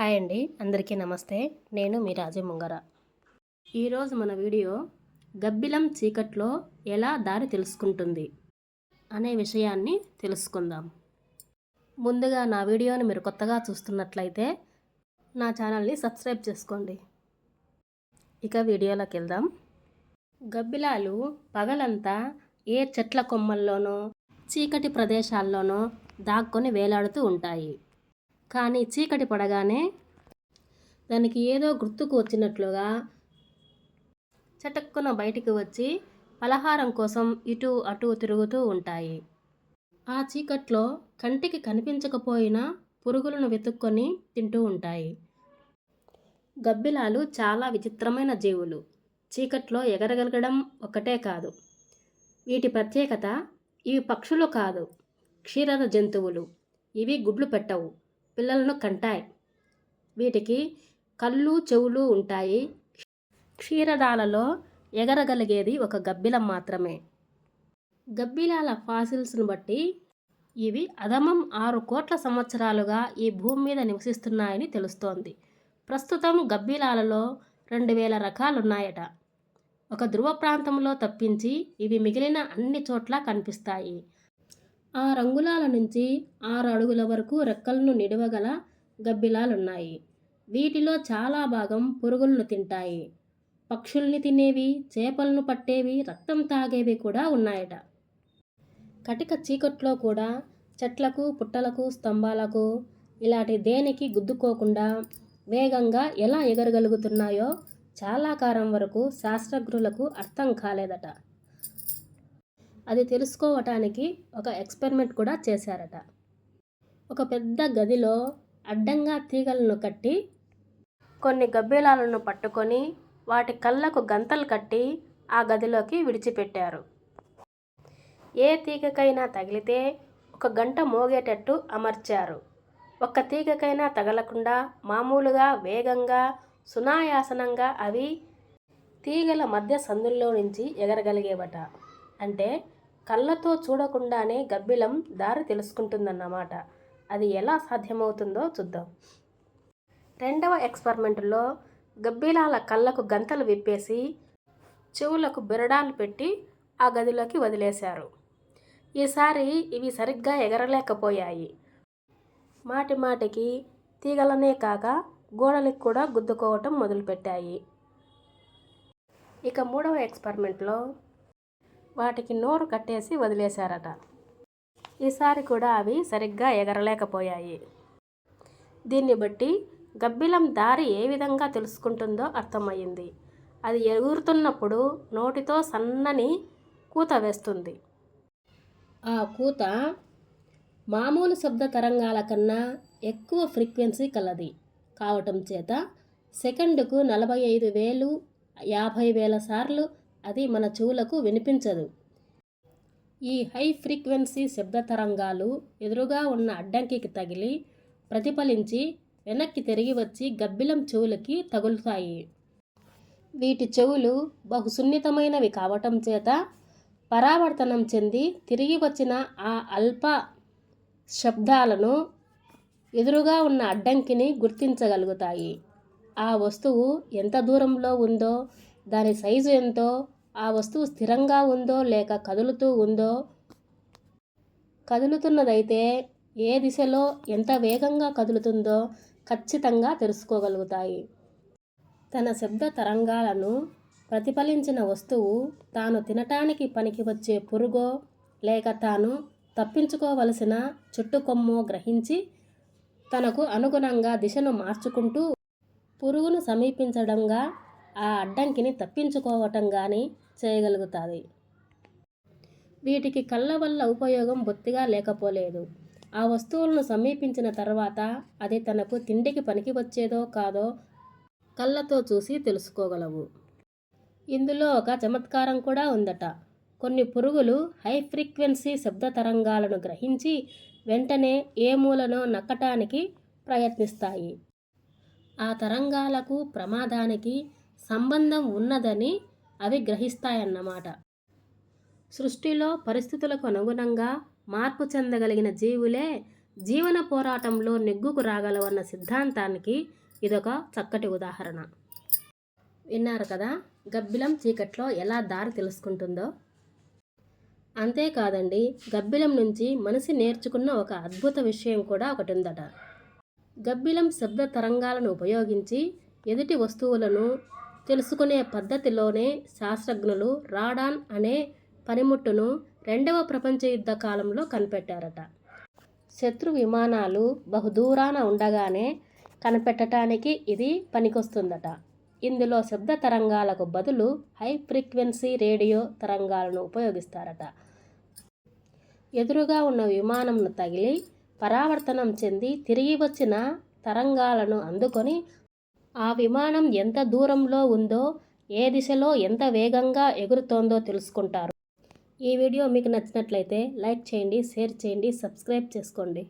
Hi అండి అందరికీ నమస్తే. నేను మీ రాజు ముంగర. ఈరోజు మన వీడియో గబ్బిలం చీకట్లో ఎలా దారి తెలుసుకుంటుంది అనే విషయాన్ని తెలుసుకుందాం. ముందుగా నా వీడియోని మీరు కొత్తగా చూస్తున్నట్లయితే నా ఛానల్ని సబ్స్క్రైబ్ చేసుకోండి. ఇక వీడియోలోకి వెళ్దాం. గబ్బిలాలు పగలంతా ఏ చెట్ల కొమ్మల్లోనో చీకటి ప్రదేశాల్లోనో దాక్కొని వేలాడుతూ ఉంటాయి. కానీ చీకటి పడగానే దానికి ఏదో గుర్తుకు వచ్చినట్లుగా చటక్కున బయటికి వచ్చి పలహారం కోసం ఇటు అటు తిరుగుతూ ఉంటాయి. ఆ చీకట్లో కంటికి కనిపించకపోయినా పురుగులను వెతుక్కొని తింటూ ఉంటాయి. గబ్బిలాలు చాలా విచిత్రమైన జీవులు. చీకట్లో ఎగరగలగడం ఒకటే కాదు. వీటి ప్రత్యేకత ఇవి పక్షులు కాదు క్షీరద జంతువులు. ఇవి గుడ్లు పెట్టవు. పిల్లలను కంటాయి. వీటికి కళ్ళు చెవులు ఉంటాయి. క్షీరదాలలో ఎగరగలిగేది ఒక గబ్బిలం మాత్రమే. గబ్బిలాల ఫాసిల్స్ను బట్టి ఇవి అధమం ఆరు కోట్ల సంవత్సరాలుగా ఈ భూమి మీద నివసిస్తున్నాయని తెలుస్తోంది. ప్రస్తుతం గబ్బిలాలలో రెండు వేల రకాలున్నాయట. ఒక ధృవ ప్రాంతంలో తప్పించి ఇవి మిగిలిన అన్ని చోట్ల కనిపిస్తాయి. ఆ రంగులాల నుంచి ఆరు అడుగుల వరకు రెక్కలను నిడవగల గబ్బిలాలున్నాయి. వీటిలో చాలా భాగం పురుగులను తింటాయి. పక్షుల్ని తినేవి చేపలను పట్టేవి రక్తం తాగేవి కూడా ఉన్నాయట. కటిక చీకట్లో కూడా చెట్లకు పుట్టలకు స్తంభాలకు ఇలాంటి దేనికి గుద్దుకోకుండా వేగంగా ఎలా ఎగరగలుగుతున్నాయో చాలా కాలం వరకు శాస్త్రజ్ఞులకు అర్థం కాలేదట. అది తెలుసుకోవటానికి ఒక ఎక్స్పెరిమెంట్ కూడా చేశారట. ఒక పెద్ద గదిలో అడ్డంగా తీగలను కట్టి కొన్ని గబ్బిలాలను పట్టుకొని వాటి కళ్ళకు గంతలు కట్టి ఆ గదిలోకి విడిచిపెట్టారు. ఏ తీగకైనా తగిలితే ఒక గంట మోగేటట్టు అమర్చారు. ఒక్క తీగకైనా తగలకుండా మామూలుగా వేగంగా సునాయాసనంగా అవి తీగల మధ్య సందుల్లో నుంచి ఎగరగలిగేవట. అంటే కళ్ళతో చూడకుండానే గబ్బిలం దారి తెలుసుకుంటుందన్నమాట. అది ఎలా సాధ్యమవుతుందో చూద్దాం. రెండవ ఎక్స్పెరిమెంట్లో గబ్బిలాల కళ్ళకు గంతలు విప్పేసి చెవులకు బిరడాలు పెట్టి ఆ గదిలోకి వదిలేశారు. ఈసారి ఇవి సరిగ్గా ఎగరలేకపోయాయి. మాటి మాటికి తీగలనే కాక గోడలకు కూడా గుద్దుకోవటం మొదలుపెట్టాయి. ఇక మూడవ ఎక్స్పెరిమెంట్లో వాటికి నోరు కట్టేసి వదిలేశారట. ఈసారి కూడా అవి సరిగ్గా ఎగరలేకపోయాయి. దీన్ని బట్టి గబ్బిలం దారి ఏ విధంగా తెలుసుకుంటుందో అర్థమయ్యింది. అది ఎగురుతున్నప్పుడు నోటితో సన్నని కూత వేస్తుంది. ఆ కూత మామూలు శబ్ద తరంగాల కన్నా ఎక్కువ ఫ్రీక్వెన్సీ కలది. కావటం చేత సెకండుకు నలభై ఐదు వేలు యాభై వేల సార్లు అది మన చెవులకు వినిపించదు. ఈ హై ఫ్రీక్వెన్సీ శబ్ద తరంగాలు ఎదురుగా ఉన్న అడ్డంకికి తగిలి ప్రతిఫలించి వెనక్కి తిరిగి వచ్చి గబ్బిలం చెవులకి తగులుతాయి. వీటి చెవులు బహు సున్నితమైనవి కావటం చేత పరావర్తనం చెంది తిరిగి వచ్చిన ఆ అల్ప శబ్దాలను ఎదురుగా ఉన్న అడ్డంకిని గుర్తించగలుగుతాయి. ఆ వస్తువు ఎంత దూరంలో ఉందో దాని సైజు ఎంతో ఆ వస్తువు స్థిరంగా ఉందో లేక కదులుతూ ఉందో? కదులుతున్నదైతే ఏ దిశలో ఎంత వేగంగా కదులుతుందో ఖచ్చితంగా తెలుసుకోగలుగుతాయి. తన శబ్ద తరంగాలను ప్రతిఫలించిన వస్తువు తాను తినటానికి పనికి వచ్చే పురుగో లేక తాను తప్పించుకోవలసిన చుట్టుకొమ్మో గ్రహించి తనకు అనుగుణంగా దిశను మార్చుకుంటూ పురుగును సమీపించడంగా ఆ అడ్డంకిని తప్పించుకోవటం కానీ చేయగలుగుతుంది. వీటికి కళ్ళ వల్ల ఉపయోగం బొత్తిగా లేకపోలేదు. ఆ వస్తువులను సమీపించిన తర్వాత అది తనకు తిండికి పనికి వచ్చేదో కాదో కళ్ళతో చూసి తెలుసుకోగలవు. ఇందులో ఒక చమత్కారం కూడా ఉందట. కొన్ని పురుగులు హై ఫ్రీక్వెన్సీ శబ్ద తరంగాలను గ్రహించి వెంటనే ఏ మూలనో నక్కటానికి ప్రయత్నిస్తాయి. ఆ తరంగాలకు ప్రమాదానికి సంబంధం ఉన్నదని అవి గ్రహిస్తాయన్నమాట. సృష్టిలో పరిస్థితులకు అనుగుణంగా మార్పు చెందగలిగిన జీవులే జీవన పోరాటంలో నెగ్గుకు రాగలవన్న సిద్ధాంతానికి ఇదొక చక్కటి ఉదాహరణ. విన్నారు కదా గబ్బిలం చీకట్లో ఎలా దారి తెలుసుకుంటుందో? అంతేకాదండి గబ్బిలం నుంచి మనిషి నేర్చుకున్న ఒక అద్భుత విషయం కూడా ఒకటి ఉందట గబ్బిలం శబ్ద తరంగాలను ఉపయోగించి ఎదుటి వస్తువులను తెలుసుకునే పద్ధతిలోనే శాస్త్రజ్ఞులు రాడాన్ అనే పనిముట్టును రెండవ ప్రపంచ యుద్ధ కాలంలో కనిపెట్టారట. శత్రు విమానాలు బహుదూరాన ఉండగానే కనిపెట్టడానికి ఇది పనికొస్తుందట. ఇందులో శబ్ద తరంగాలకు బదులు హై ఫ్రీక్వెన్సీ రేడియో తరంగాలను ఉపయోగిస్తారట. ఎదురుగా ఉన్న విమానంను తగిలి పరావర్తనం చెంది తిరిగి వచ్చిన తరంగాలను అందుకొని ఆ విమానం ఎంత దూరంలో ఉందో ఏ దిశలో ఎంత వేగంగా ఎగురుతోందో తెలుసుకుంటారు. ఈ వీడియో మీకు నచ్చినట్లయితే లైక్ చేయండి షేర్ చేయండి సబ్స్క్రైబ్ చేసుకోండి.